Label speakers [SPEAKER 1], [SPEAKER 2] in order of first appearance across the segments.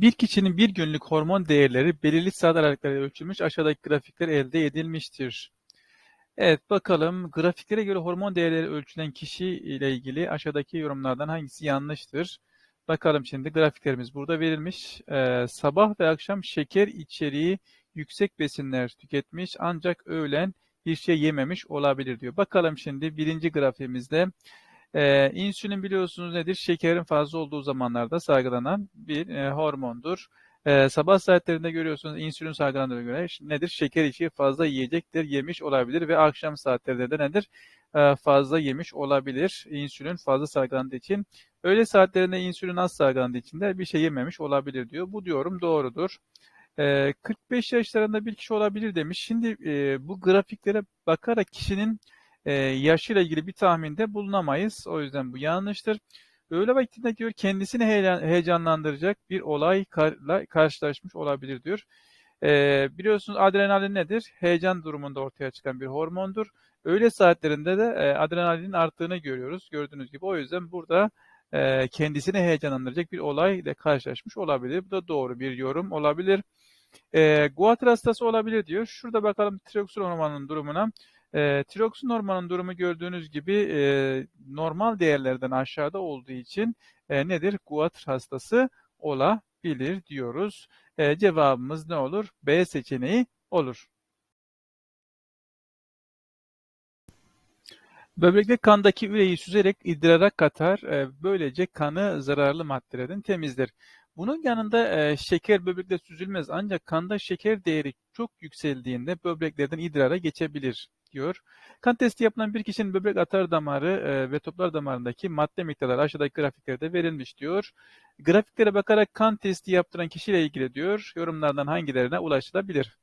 [SPEAKER 1] Bir kişinin bir günlük hormon değerleri belirli saat aralıklarıyla ölçülmüş aşağıdaki grafikler elde edilmiştir. Evet bakalım grafiklere göre hormon değerleri ölçülen kişi ile ilgili aşağıdaki yorumlardan hangisi yanlıştır? Bakalım şimdi grafiklerimiz burada verilmiş. Ee, sabah ve akşam şeker içeriği yüksek besinler tüketmiş ancak öğlen bir şey yememiş olabilir diyor. Bakalım şimdi birinci grafiğimizde ee, insülin biliyorsunuz nedir? Şekerin fazla olduğu zamanlarda salgılanan bir e, hormondur. Ee, sabah saatlerinde görüyorsunuz insülin salgılandığına göre nedir? Şeker içi fazla yiyecektir, yemiş olabilir ve akşam saatlerinde de nedir? Ee, fazla yemiş olabilir. İnsülin fazla salgılandığı için. Öğle saatlerinde insülin az salgılandığı için de bir şey yememiş olabilir diyor. Bu diyorum doğrudur. Ee, 45 yaşlarında bir kişi olabilir demiş. Şimdi e, bu grafiklere bakarak kişinin e, yaşıyla ilgili bir tahminde bulunamayız. O yüzden bu yanlıştır. Öğle vaktinde diyor kendisini heyecan, heyecanlandıracak bir olayla karşılaşmış olabilir diyor. E, biliyorsunuz adrenalin nedir? Heyecan durumunda ortaya çıkan bir hormondur. Öğle saatlerinde de e, adrenalinin arttığını görüyoruz. Gördüğünüz gibi o yüzden burada e, kendisini heyecanlandıracak bir olayla karşılaşmış olabilir. Bu da doğru bir yorum olabilir. E, Guatr hastası olabilir diyor. Şurada bakalım tiroksin hormonunun durumuna. E, tiroksin hormonun durumu gördüğünüz gibi e, normal değerlerden aşağıda olduğu için e, nedir? Guatr hastası olabilir diyoruz. E, cevabımız ne olur? B seçeneği olur. Böbrekte kandaki üreyi süzerek idrara katar. E, böylece kanı zararlı maddelerden temizler. Bunun yanında e, şeker böbrekte süzülmez ancak kanda şeker değeri çok yükseldiğinde böbreklerden idrara geçebilir diyor. Kan testi yapılan bir kişinin böbrek atar damarı e, ve toplar damarındaki madde miktarları aşağıdaki grafiklerde verilmiş diyor. Grafiklere bakarak kan testi yaptıran kişiyle ilgili diyor yorumlardan hangilerine ulaşılabilir?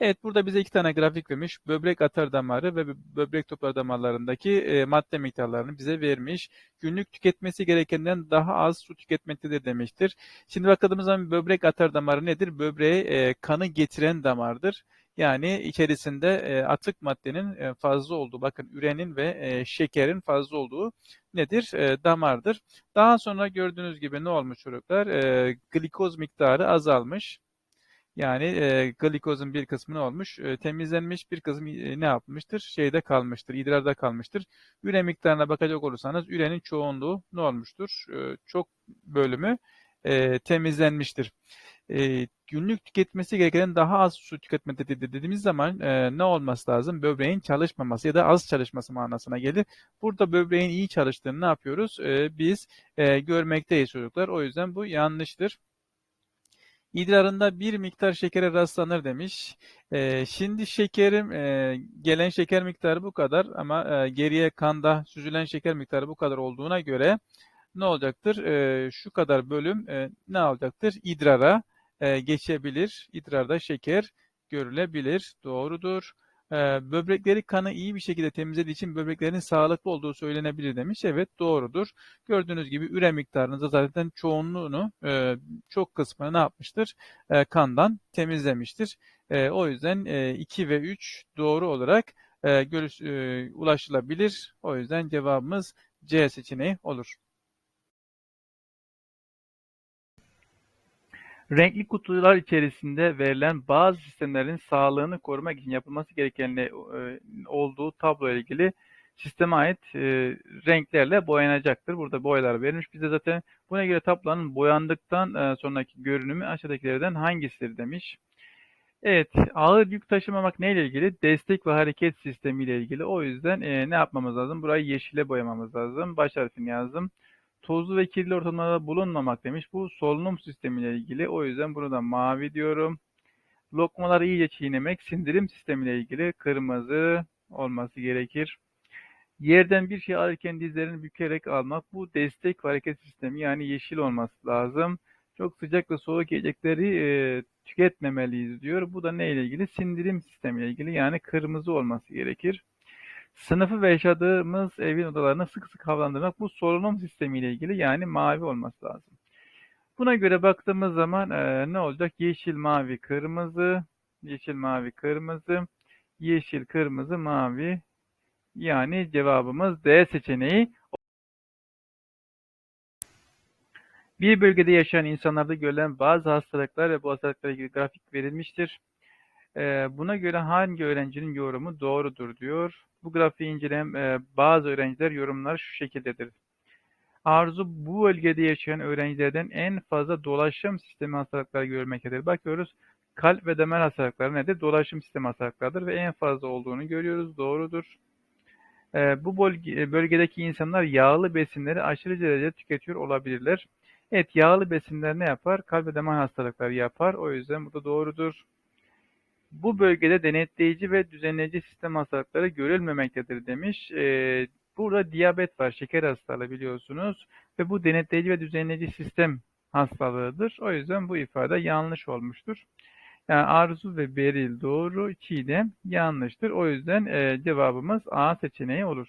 [SPEAKER 1] Evet burada bize iki tane grafik vermiş. Böbrek atar damarı ve böbrek toplar damarlarındaki e, madde miktarlarını bize vermiş. Günlük tüketmesi gerekenden daha az su tüketmektedir demiştir. Şimdi bakadığımız zaman böbrek atar damarı nedir? Böbreğe e, kanı getiren damardır. Yani içerisinde e, atık maddenin e, fazla olduğu, bakın ürenin ve e, şekerin fazla olduğu nedir? Damardır. Daha sonra gördüğünüz gibi ne olmuş çocuklar? E, glikoz miktarı azalmış. Yani e, glikozun bir kısmı ne olmuş? E, temizlenmiş bir kısmı e, ne yapmıştır? Şeyde kalmıştır, idrarda kalmıştır. Üre miktarına bakacak olursanız ürenin çoğunluğu ne olmuştur? E, çok bölümü e, temizlenmiştir. E, günlük tüketmesi gereken daha az su tüketmede dediğimiz zaman e, ne olması lazım? Böbreğin çalışmaması ya da az çalışması manasına gelir. Burada böbreğin iyi çalıştığını ne yapıyoruz? E, biz e, görmekteyiz çocuklar. O yüzden bu yanlıştır. İdrarında bir miktar şekere rastlanır demiş. E, şimdi şekerim e, gelen şeker miktarı bu kadar ama e, geriye kanda süzülen şeker miktarı bu kadar olduğuna göre ne olacaktır? E, şu kadar bölüm e, ne olacaktır? İdrara e, geçebilir. İdrarda şeker görülebilir. Doğrudur. E, böbrekleri kanı iyi bir şekilde temizlediği için böbreklerin sağlıklı olduğu söylenebilir demiş. Evet doğrudur. Gördüğünüz gibi üre miktarının zaten çoğunluğunu e, çok kısmını ne yapmıştır? E, kandan temizlemiştir. E, o yüzden e, 2 ve 3 doğru olarak e, görüş, e, ulaşılabilir. O yüzden cevabımız C seçeneği olur. Renkli kutular içerisinde verilen bazı sistemlerin sağlığını korumak için yapılması gereken e, olduğu tablo ilgili sisteme ait e, renklerle boyanacaktır. Burada boyalar verilmiş bize zaten. Buna göre tablonun boyandıktan e, sonraki görünümü aşağıdakilerden hangisidir demiş. Evet, ağır yük taşımamak neyle ilgili? Destek ve hareket sistemi ile ilgili. O yüzden e, ne yapmamız lazım? Burayı yeşile boyamamız lazım. Baş harfini yazdım tozlu ve kirli ortamlarda bulunmamak demiş. Bu solunum sistemiyle ilgili. O yüzden bunu da mavi diyorum. Lokmaları iyice çiğnemek sindirim sistemiyle ilgili kırmızı olması gerekir. Yerden bir şey alırken dizlerini bükerek almak bu destek hareket sistemi yani yeşil olması lazım. Çok sıcak ve soğuk yiyecekleri e, tüketmemeliyiz diyor. Bu da neyle ilgili? Sindirim sistemiyle ilgili yani kırmızı olması gerekir. Sınıfı ve yaşadığımız evin odalarını sık sık havalandırmak bu solunum sistemiyle ilgili yani mavi olması lazım. Buna göre baktığımız zaman e, ne olacak? Yeşil, mavi, kırmızı, yeşil, mavi, kırmızı, yeşil, kırmızı, mavi. Yani cevabımız D seçeneği. Bir bölgede yaşayan insanlarda görülen bazı hastalıklar ve bu hastalıklarla ilgili grafik verilmiştir. Buna göre hangi öğrencinin yorumu doğrudur diyor. Bu grafiği inceleyen bazı öğrenciler yorumlar şu şekildedir. Arzu bu bölgede yaşayan öğrencilerden en fazla dolaşım sistemi hastalıkları görmektedir. Bakıyoruz kalp ve damar hastalıkları nedir? Dolaşım sistemi hastalıklarıdır ve en fazla olduğunu görüyoruz. Doğrudur. Bu bölge, bölgedeki insanlar yağlı besinleri aşırı derecede tüketiyor olabilirler. Evet yağlı besinler ne yapar? Kalp ve damar hastalıkları yapar. O yüzden bu da doğrudur. Bu bölgede denetleyici ve düzenleyici sistem hastalıkları görülmemektedir demiş. Ee, burada diyabet var, şeker hastalığı biliyorsunuz ve bu denetleyici ve düzenleyici sistem hastalığıdır. O yüzden bu ifade yanlış olmuştur. Yani Arzu ve Beril doğru, Çiğdem yanlıştır. O yüzden e, cevabımız A seçeneği olur.